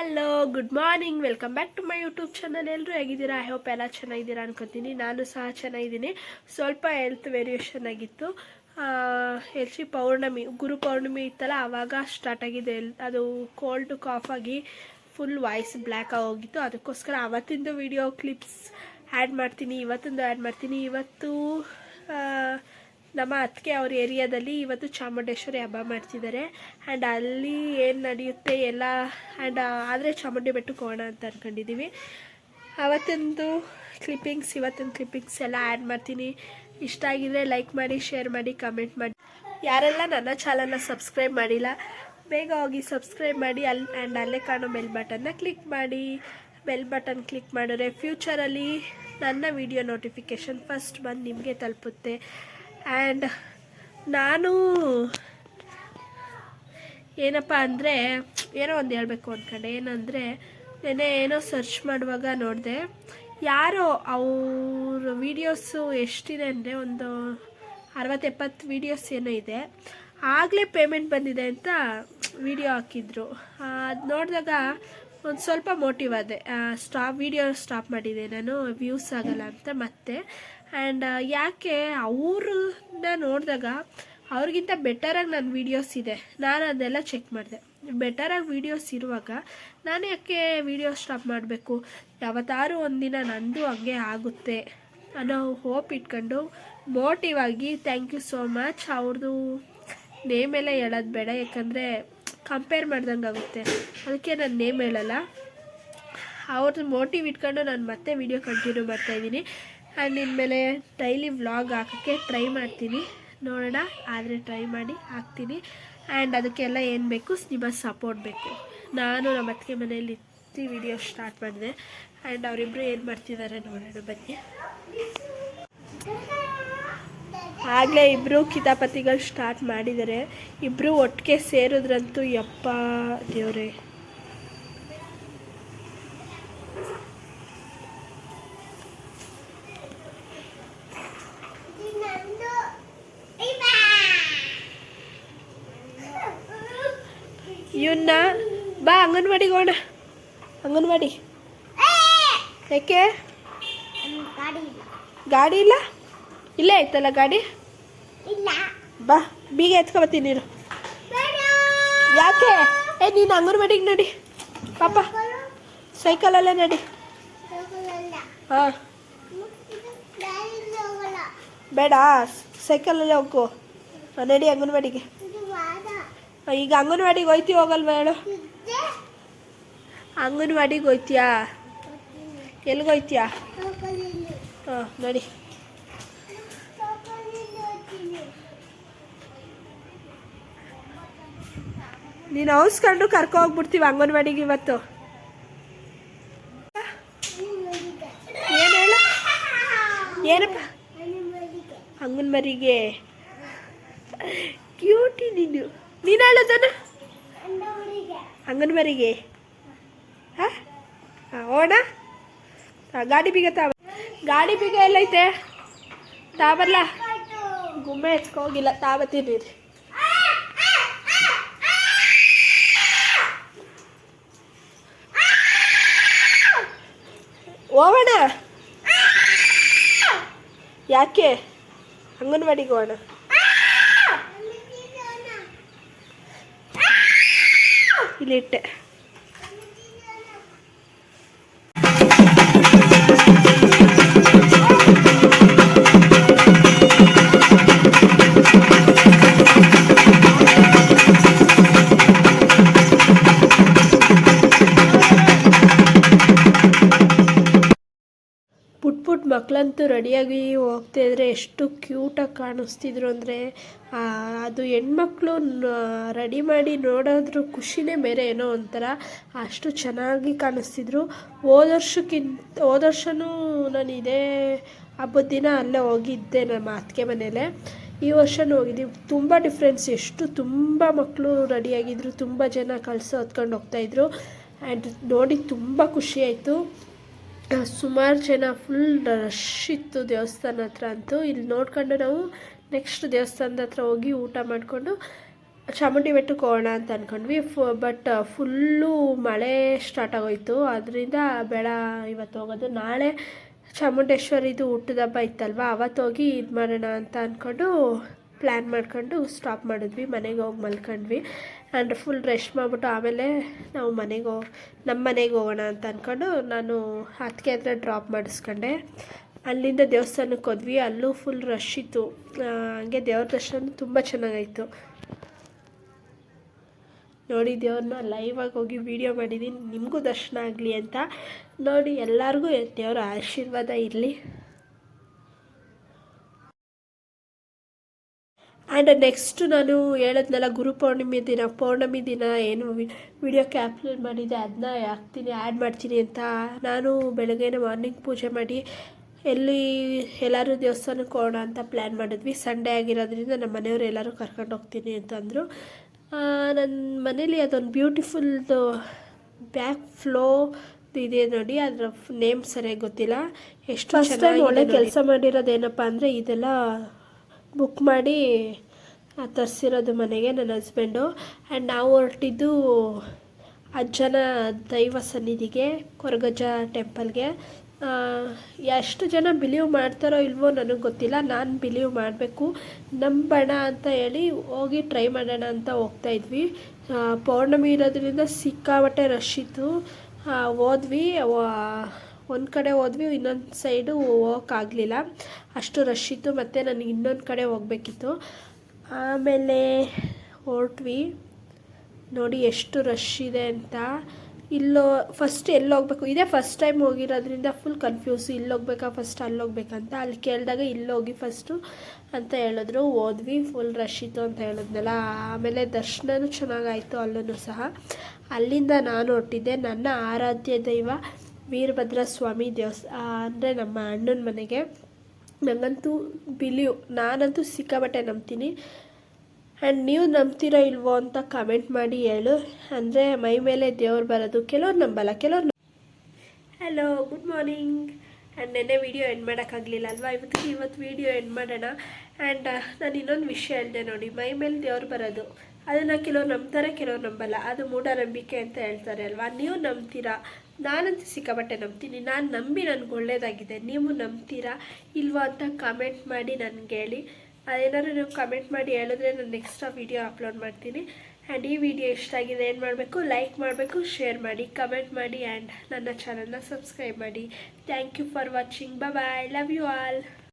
Hello good morning welcome back to my YouTube channel ಎಲ್ಲರೂ ಹೇಗಿದ್ದೀರಾ? I hope ಎಲ್ಲ ಚೆನ್ನಾಗಿದ್ದೀರಾ ಅನ್ಕೋತೀನಿ. ನಾನು ಸಹ ಚೆನ್ನಾಗಿದ್ದೀನಿ. ಸ್ವಲ್ಪ ಹೆಲ್ತ್ ವೇರಿಯೇಷನ್ ಆಗಿತ್ತು. ಎಲ್ ಸಿ ಪೌರ್ಣಮಿ, ಗುರು ಪೌರ್ಣಮಿ ಇತ್ತಲ್ಲ ಆವಾಗ ಸ್ಟಾರ್ಟ್ ಆಗಿದೆ. ಅದು ಕೋಲ್ಡ್ ಕಾಫ್ ಆಗಿ ಫುಲ್ ವಾಯ್ಸ್ ಬ್ಲ್ಯಾಕ್ ಆಗೋಗಿತ್ತು ಅದಕ್ಕೋಸ್ಕರ ಅವತ್ತಿಂದು ವಿಡಿಯೋ ಕ್ಲಿಪ್ಸ್ ಆ್ಯಡ್ ಮಾಡ್ತೀನಿ, ಇವತ್ತಿಂದು ಆ್ಯಡ್ ಮಾಡ್ತೀನಿ. ಇವತ್ತು ನಮ್ಮ ಅತ್ತಿಗೆ ಅವ್ರ ಏರಿಯಾದಲ್ಲಿ ಇವತ್ತು ಚಾಮುಂಡೇಶ್ವರಿ ಹಬ್ಬ ಮಾಡ್ತಿದ್ದಾರೆ. ಆ್ಯಂಡ್ ಅಲ್ಲಿ ಏನು ನಡೆಯುತ್ತೆ ಎಲ್ಲ ಆ್ಯಂಡ್ ಆದರೆ ಚಾಮುಂಡಿ ಬೆಟ್ಟಕ್ಕೆ ಹೋಗೋಣ ಅಂತ ಅಂದ್ಕೊಂಡಿದ್ದೀವಿ ಅವತ್ತೊಂದು ಕ್ಲಿಪ್ಪಿಂಗ್ಸ್ ಇವತ್ತಿನ ಕ್ಲಿಪ್ಪಿಂಗ್ಸ್ ಎಲ್ಲ ಆ್ಯಡ್ ಮಾಡ್ತೀನಿ. ಇಷ್ಟ ಆಗಿದ್ರೆ ಲೈಕ್ ಮಾಡಿ ಶೇರ್ ಮಾಡಿ ಕಮೆಂಟ್ ಮಾಡಿ. ಯಾರೆಲ್ಲ ನನ್ನ ಚಾನಲ್ನ ಸಬ್ಸ್ಕ್ರೈಬ್ ಮಾಡಿಲ್ಲ, ಬೇಗ ಹೋಗಿ ಸಬ್ಸ್ಕ್ರೈಬ್ ಮಾಡಿ ಅಲ್ಲಿ ಆ್ಯಂಡ್ ಅಲ್ಲೇ ಕಾಣೋ ಬೆಲ್ ಬಟನ್ನ ಕ್ಲಿಕ್ ಮಾಡಿ. ಬೆಲ್ ಬಟನ್ ಕ್ಲಿಕ್ ಮಾಡಿದ್ರೆ ಫ್ಯೂಚರಲ್ಲಿ ನನ್ನ ವಿಡಿಯೋ ನೋಟಿಫಿಕೇಷನ್ ಫಸ್ಟ್ ಬಂದು ನಿಮಗೆ ತಲುಪುತ್ತೆ. ಆ್ಯಂಡ್ ನಾನು ಏನಪ್ಪ ಅಂದರೆ, ಏನೋ ಒಂದು ಹೇಳಬೇಕು ಅಂದ್ಕೊಂಡೆ ಏನಂದರೆ ನೆನೆ ಏನೋ ಸರ್ಚ್ ಮಾಡುವಾಗ ನೋಡಿದೆ, ಯಾರೋ ಅವ್ರ ವೀಡಿಯೋಸು ಎಷ್ಟಿದೆ ಅಂದರೆ ಒಂದು ಅರವತ್ತೆಪ್ಪತ್ತು ವೀಡಿಯೋಸ್ ಏನೋ ಇದೆ. ಆಗಲೇ ಪೇಮೆಂಟ್ ಬಂದಿದೆ ಅಂತ ವಿಡಿಯೋ ಹಾಕಿದ್ರು. ಅದು ನೋಡಿದಾಗ ಒಂದು ಸ್ವಲ್ಪ ಮೋಟಿವ್ ಆದೆ. ಸ್ಟಾಪ್ ವಿಡಿಯೋ ಸ್ಟಾಪ್ ಮಾಡಿದೆ. ನಾನು ವ್ಯೂಸ್ ಆಗಲ್ಲ ಅಂತ ಮತ್ತೆ. ಆ್ಯಂಡ್ ಯಾಕೆ ಅವ್ರನ್ನ ನೋಡಿದಾಗ ಅವ್ರಿಗಿಂತ ಬೆಟರಾಗಿ ನನ್ನ ವೀಡಿಯೋಸ್ ಇದೆ. ನಾನು ಅದೆಲ್ಲ ಚೆಕ್ ಮಾಡಿದೆ. ಬೆಟರಾಗಿ ವೀಡಿಯೋಸ್ ಇರುವಾಗ ನಾನು ಯಾಕೆ ವೀಡಿಯೋ ಸ್ಟಾಪ್ ಮಾಡಬೇಕು? ಯಾವತ್ತಾರು ಒಂದಿನ ನಂದು ಹಂಗೆ ಆಗುತ್ತೆ ಅನ್ನೋ ಹೋಪ್ ಇಟ್ಕೊಂಡು ಮೋಟಿವ್ ಆಗಿ ಥ್ಯಾಂಕ್ ಯು ಸೋ ಮಚ್ ಅವ್ರದ್ದು ನೇಮ್ ಎಲ್ಲ ಹೇಳೋದು ಬೇಡ. ಯಾಕಂದರೆ ಕಂಪೇರ್ ಮಾಡ್ದಂಗೆ ಆಗುತ್ತೆ. ಅದಕ್ಕೆ ನಾನು ನೇಮ್ ಹೇಳಲ್ಲ. ಅವ್ರದ್ದು ಮೋಟಿವ್ ಇಟ್ಕೊಂಡು ನಾನು ಮತ್ತೆ ವಿಡಿಯೋ ಕಂಟಿನ್ಯೂ ಮಾಡ್ತಾಯಿದ್ದೀನಿ ಆ್ಯಂಡ್ ಇನ್ಮೇಲೆ ಡೈಲಿ ವ್ಲಾಗ್ ಹಾಕೋಕ್ಕೆ ಟ್ರೈ ಮಾಡ್ತೀನಿ. ನೋಡೋಣ, ಆದರೆ ಟ್ರೈ ಮಾಡಿ ಹಾಕ್ತೀನಿ. ಆ್ಯಂಡ್ ಅದಕ್ಕೆಲ್ಲ ಏನು ಬೇಕು, ನಿಮ್ಮ ಸಪೋರ್ಟ್ ಬೇಕು. ನಾನು ನಮ್ಮ ಅತ್ತಿಗೆ ಮನೆಯಲ್ಲಿ ಇತ್ತು ವಿಡಿಯೋ ಸ್ಟಾರ್ಟ್ ಮಾಡಿದೆ. ಆ್ಯಂಡ್ ಅವರಿಬ್ಬರು ಏನು ಮಾಡ್ತಿದ್ದಾರೆ ನೋಡೋಣ, ಬನ್ನಿ. ಆಗಲೇ ಇಬ್ಬರು ಕಿತಾಪತಿಗಳು ಸ್ಟಾರ್ಟ್ ಮಾಡಿದ್ದಾರೆ. ಇಬ್ಬರು ಒಟ್ಟಿಗೆ ಸೇರಿದ್ರಂತೂ ಯಪ್ಪ ದೇವ್ರೆ. ಇವನ್ನ ಬಾ ಅಂಗನವಾಡಿಗೆ ಹೋಗೋಣ. ಅಂಗನವಾಡಿ. ಯಾಕೆ? ಗಾಡಿ ಇಲ್ಲ? ಇಲ್ಲೇ ಐತಲ್ಲ ಗಾಡಿ? ಬಾ, ಬೀಗ ಎತ್ಕೊಬತ್ತೀನಿ ನೀನು. ಯಾಕೆ? ಏ, ನೀನು ಅಂಗನವಾಡಿಗೆ ನಡಿ. ಪಾಪ ಸೈಕಲಲ್ಲೇ ನಡಿ. ಹಾಂ. ಬೇಡ ಸೈಕಲಲ್ಲೇ ಹೋಗು. ನಡಿ ಅಂಗನವಾಡಿಗೆ. ಈಗ ಅಂಗನವಾಡಿಗೆ ಹೋಯ್ತಿ ಹೋಗಲ್ವ ಹೇಳು? ಅಂಗನವಾಡಿಗೆ ಹೋಯ್ತೀಯಾ? ಎಲ್ಲಿಗೆ ಹೋಯ್ತೀಯಾ? ಹಾಂ, ನೋಡಿ. ನೀನು ಅವಸ್ಕೊಂಡು ಕರ್ಕೊ ಹೋಗ್ಬಿಡ್ತೀವಿ ಅಂಗನವಾಡಿಗೆ ಇವತ್ತು. ಏನು ಹೇಳ? ಏನಪ್ಪ? ಅಂಗನವಾಡಿಗೆ ಕ್ಯೂಟಿ ನೀನು ನೀನು ಅಂಗನವರಿಗೆ ಅಂಗನವಾಡಿಗೆ? ಹಾಂ? ಓಣ ಗಾಡಿ ಬೀಗ ತಾವ ಗಾಡಿ ಬೀಗ ಎಲ್ಲೈತೆ? ತಾವಲ್ಲ? ಗುಮ್ಮೆ ಎತ್ಕೋಗಿಲ್ಲ ತಾಬತ್ತೀನಿ ರೀ ಹೋಗೋಣ. ಯಾಕೆ? ಅಂಗನವಾಡಿಗೆ ಹೋಗೋಣ. ಇಲ್ಲಿಟ್ಟೆ ಪುಟ್ ಮಕ್ಕಳಂತೂ ರೆಡಿಯಾಗಿ ಹೋಗ್ತಾ ಇದ್ರೆ ಎಷ್ಟು ಕ್ಯೂಟಾಗಿ ಕಾಣಿಸ್ತಿದ್ರು ಅಂದರೆ ಅದು ಹೆಣ್ಮಕ್ಳು ರೆಡಿ ಮಾಡಿ ನೋಡೋದ್ರೂ ಖುಷಿನೇ ಬೇರೆ ಏನೋ ಒಂಥರ ಅಷ್ಟು ಚೆನ್ನಾಗಿ ಕಾಣಿಸ್ತಿದ್ರು. ಹೋದ ವರ್ಷಕ್ಕಿಂತ, ಹೋದ ವರ್ಷನೂ ನಾನು ಇದೇ ಹಬ್ಬದ ದಿನ ಅಲ್ಲೇ ಹೋಗಿದ್ದೆ ನಮ್ಮ ಅತ್ತಿಗೆ ಮನೇಲೆ ಈ ವರ್ಷನೂ ಹೋಗಿದ್ದೀವಿ. ತುಂಬ ಡಿಫ್ರೆನ್ಸ್ ಎಷ್ಟು ತುಂಬ ಮಕ್ಕಳು ರೆಡಿಯಾಗಿದ್ದರು ತುಂಬ ಜನ ಕಳಿಸೋ ಹೊತ್ಕೊಂಡು ಹೋಗ್ತಾಯಿದ್ರು ಆ್ಯಂಡ್ ನೋಡಿ, ತುಂಬ ಖುಷಿಯಾಯಿತು ಸುಮಾರು ಜನ ಫುಲ್ ರಶ್ ಇತ್ತು ದೇವಸ್ಥಾನ ಹತ್ರ ಅಂತೂ. ಇಲ್ಲಿ ನೋಡ್ಕೊಂಡು ನಾವು ನೆಕ್ಸ್ಟ್ ದೇವಸ್ಥಾನದ ಹತ್ರ ಹೋಗಿ ಊಟ ಮಾಡಿಕೊಂಡು, ಚಾಮುಂಡಿ ಬೆಟ್ಟಕ್ಕೆ ಹೋಗೋಣ ಅಂತ ಅಂದ್ಕೊಂಡ್ವಿ ಫು ಬಟ್ ಫುಲ್ಲು ಮಳೆ ಸ್ಟಾರ್ಟ್ ಆಗೋಯ್ತು. ಅದರಿಂದ ಬೆಳ ಇವತ್ತು ಹೋಗೋದು. ನಾಳೆ ಚಾಮುಂಡೇಶ್ವರಿದು ಹುಟ್ಟಿದ ಹಬ್ಬ ಇತ್ತಲ್ವ, ಅವತ್ತು ಹೋಗಿ ಇದು ಮಾಡೋಣ ಅಂತ ಅಂದ್ಕೊಂಡು ಪ್ಲ್ಯಾನ್ ಮಾಡ್ಕೊಂಡು ಸ್ಟಾಪ್ ಮಾಡಿದ್ವಿ, ಮನೆಗೆ ಹೋಗಿ ಮಲ್ಕೊಂಡ್ವಿ. ಆ್ಯಂಡ್ ಫುಲ್ ರೆಸ್ಟ್ ಮಾಡಿಬಿಟ್ಟು ಆಮೇಲೆ ನಾವು ಮನೆಗೆ ನಮ್ಮ ಮನೆಗೆ ಹೋಗೋಣ ಅಂತ ಅಂದ್ಕೊಂಡು ನಾನು ಅದಕ್ಕೆ ಹತ್ರ ಡ್ರಾಪ್ ಮಾಡಿಸ್ಕೊಂಡೆ. ಅಲ್ಲಿಂದ ದೇವಸ್ಥಾನಕ್ಕೆ ಹೋದ್ವಿ, ಅಲ್ಲೂ ಫುಲ್ ರಶ್ ಇತ್ತು. ಹಂಗೆ ದೇವ್ರ ದರ್ಶನ ತುಂಬ ಚೆನ್ನಾಗಾಯಿತು. ನೋಡಿ ದೇವ್ರನ್ನ ಲೈವಾಗಿ ಹೋಗಿ ವೀಡಿಯೋ ಮಾಡಿದ್ದೀನಿ, ನಿಮಗೂ ದರ್ಶನ ಆಗಲಿ ಅಂತ. ನೋಡಿ ಎಲ್ಲರಿಗೂ ದೇವರ ಆಶೀರ್ವಾದ ಇರಲಿ. ಆ್ಯಂಡ್ ನೆಕ್ಸ್ಟ್ ನಾನು ಹೇಳಿದ್ನಲ್ಲ ಗುರು ಪೌರ್ಣಿಮೆ ದಿನ ಪೌರ್ಣಮಿ ದಿನ ಏನು ವಿಡಿಯೋ ಕ್ಯಾಪ್ಚರ್ ಮಾಡಿದೆ ಅದನ್ನ ಹಾಕ್ತೀನಿ ಆ್ಯಡ್ ಮಾಡ್ತೀನಿ ಅಂತ ನಾನು ಬೆಳಗ್ಗೆನೇ ಮಾರ್ನಿಂಗ್ ಪೂಜೆ ಮಾಡಿ ಎಲ್ಲಿ ಎಲ್ಲರೂ ದೇವಸ್ಥಾನಕ್ಕೆ ಹೋಗೋಣ ಅಂತ ಪ್ಲ್ಯಾನ್ ಮಾಡಿದ್ವಿ. ಸಂಡೇ ಆಗಿರೋದ್ರಿಂದ ನಮ್ಮ ಮನೆಯವರು ಎಲ್ಲರೂ ಕರ್ಕೊಂಡು ಹೋಗ್ತೀನಿ ಅಂತಂದರು. ನನ್ನ ಮನೇಲಿ ಅದೊಂದು ಬ್ಯೂಟಿಫುಲ್ದು ಬ್ಯಾಕ್ ಫ್ಲೋ ಇದೆ ನೋಡಿ ಅದರ ನೇಮ್ ಸರಿಯಾಗಿ ಗೊತ್ತಿಲ್ಲ. ಎಷ್ಟು ಫಸ್ಟ್ ಟೈಮ್ ಒಳ್ಳೆ ಕೆಲಸ ಮಾಡಿರೋದೇನಪ್ಪ ಅಂದರೆ ಇದೆಲ್ಲ ಬುಕ್ ಮಾಡಿ ತರಿಸಿರೋದು ಮನೆಗೆ ನನ್ನ ಹಸ್ಬೆಂಡು ಆ್ಯಂಡ್ ನಾವು ಹೊರಟಿದ್ದು ಅಜ್ಜನ ದೈವ ಸನ್ನಿಧಿಗೆ ಕೊರಗಜ್ಜ ಟೆಂಪಲ್ಗೆ ಎಷ್ಟು ಜನ ಬಿಲೀವ್ ಮಾಡ್ತಾರೋ ಇಲ್ವೋ ನನಗೆ ಗೊತ್ತಿಲ್ಲ. ನಾನು ಬಿಲೀವ್ ಮಾಡಬೇಕು. ನಂಬೋಣ ಅಂತ ಹೇಳಿ ಹೋಗಿ ಟ್ರೈ ಮಾಡೋಣ ಅಂತ ಹೋಗ್ತಾ ಇದ್ವಿ. ಆ, ಪೌರ್ಣಮಿ ಇರೋದ್ರಿಂದ ಸಿಕ್ಕಾಪಟ್ಟೆ ರಶ್ ಇತ್ತು. ಹೋದ್ವಿ. ಒಂದು ಕಡೆ ಹೋದ್ವಿ, ಇನ್ನೊಂದು ಸೈಡು ಹೋಗೋಕ್ಕಾಗಲಿಲ್ಲ ಅಷ್ಟು ರಶ್ ಇತ್ತು, ಮತ್ತು ನನಗೆ ಇನ್ನೊಂದು ಕಡೆ ಹೋಗಬೇಕಿತ್ತು. ಆಮೇಲೆ ಹೊರಟ್ವಿ. ನೋಡಿ ಎಷ್ಟು ರಶ್ ಇದೆ ಅಂತ. ಇಲ್ಲೋ ಫಸ್ಟ್ ಎಲ್ಲಿ ಹೋಗ್ಬೇಕು? ಇದೇ ಫಸ್ಟ್ ಟೈಮ್ ಹೋಗಿರೋದ್ರಿಂದ ಫುಲ್ ಕನ್ಫ್ಯೂಸ್ ಇಲ್ಲಿ ಹೋಗ್ಬೇಕಾ ಫಸ್ಟ್ ಅಲ್ಲಿ ಹೋಗ್ಬೇಕಂತ ಅಲ್ಲಿ ಕೇಳಿದಾಗ ಇಲ್ಲಿ ಹೋಗಿ ಫಸ್ಟು ಅಂತ ಹೇಳಿದ್ರು. ಹೋದ್ವಿ ಫುಲ್ ರಶ್ ಇತ್ತು ಅಂತ ಹೇಳಿದ್ನಲ್ಲ. ಆಮೇಲೆ ದರ್ಶನವೂ ಚೆನ್ನಾಗಾಯಿತು, ಅಲ್ಲೂ ಸಹ. ಅಲ್ಲಿಂದ ನಾನು ಹೊಟ್ಟಿದ್ದೆ ನನ್ನ ಆರಾಧ್ಯ ದೈವ. ವೀರಭದ್ರ ಸ್ವಾಮಿ ದೇವಸ್ ಅಂದರೆ ನಮ್ಮ ಅಣ್ಣನ ಮನೆಗೆ. ನನಗಂತೂ ಬಿಲೀವ್ ನಾನಂತೂ ಸಿಕ್ಕಾಬಟ್ಟೆ ನಂಬ್ತೀನಿ. ಆ್ಯಂಡ್ ನೀವು ನಂಬ್ತೀರಾ ಇಲ್ವೋ ಅಂತ ಕಮೆಂಟ್ ಮಾಡಿ ಹೇಳು. ಅಂದರೆ ಮೈ ಮೇಲೆ ದೇವ್ರು ಬರೋದು, ಕೆಲವ್ರು ನಂಬಲ್ಲ, ಕೆಲವ್ರು ಹಲೋ ಗುಡ್ ಮಾರ್ನಿಂಗ್ ಆ್ಯಂಡ್ ನೆನ್ನೆ ವೀಡಿಯೋ ಎಂಡ್ ಮಾಡೋಕ್ಕಾಗಲಿಲ್ಲ ಅಲ್ವಾ? ಇವತ್ತಿಗೆ ಇವತ್ತು ವೀಡಿಯೋ ಎಂಡ್ ಮಾಡೋಣ. ಆ್ಯಂಡ್ ನಾನು ಇನ್ನೊಂದು ವಿಷಯ ಹೇಳಿದೆ ನೋಡಿ, ಮೈ ಮೇಲೆ ದೇವ್ರು ಬರೋದು. ಅದನ್ನು ಕೆಲವ್ರು ನಂಬ್ತಾರೆ, ಕೆಲವ್ರು ನಂಬಲ್ಲ. ಅದು ಮೂಢನಂಬಿಕೆ ಅಂತ ಹೇಳ್ತಾರೆ ಅಲ್ವಾ? ನೀವು ನಂಬ್ತೀರಾ? ನಾನಂತೂ ಸಿಕ್ಕಾಬಟ್ಟೆ ನಂಬ್ತೀನಿ. ನಾನು ನಂಬಿ ನನಗೆ ಒಳ್ಳೆಯದಾಗಿದೆ ನೀವು ನಂಬ್ತೀರಾ ಇಲ್ವಾ ಅಂತ ಕಮೆಂಟ್ ಮಾಡಿ ನನಗೆ ಹೇಳಿ. ಅದೇನಾದ್ರು ನೀವು ಕಮೆಂಟ್ ಮಾಡಿ ಹೇಳಿದ್ರೆ ನಾನು ನೆಕ್ಸ್ಟ್ ವೀಡಿಯೋ ಅಪ್ಲೋಡ್ ಮಾಡ್ತೀನಿ. ಆ್ಯಂಡ್ ಈ ವಿಡಿಯೋ ಇಷ್ಟ ಆಗಿದೆ ಏನು ಮಾಡಬೇಕು? ಲೈಕ್ ಮಾಡಬೇಕು ಶೇರ್ ಮಾಡಿ ಕಮೆಂಟ್ ಮಾಡಿ ಆ್ಯಂಡ್ ನನ್ನ ಚಾನಲ್ನ ಸಬ್ಸ್ಕ್ರೈಬ್ ಮಾಡಿ. Thank you for watching bye love you all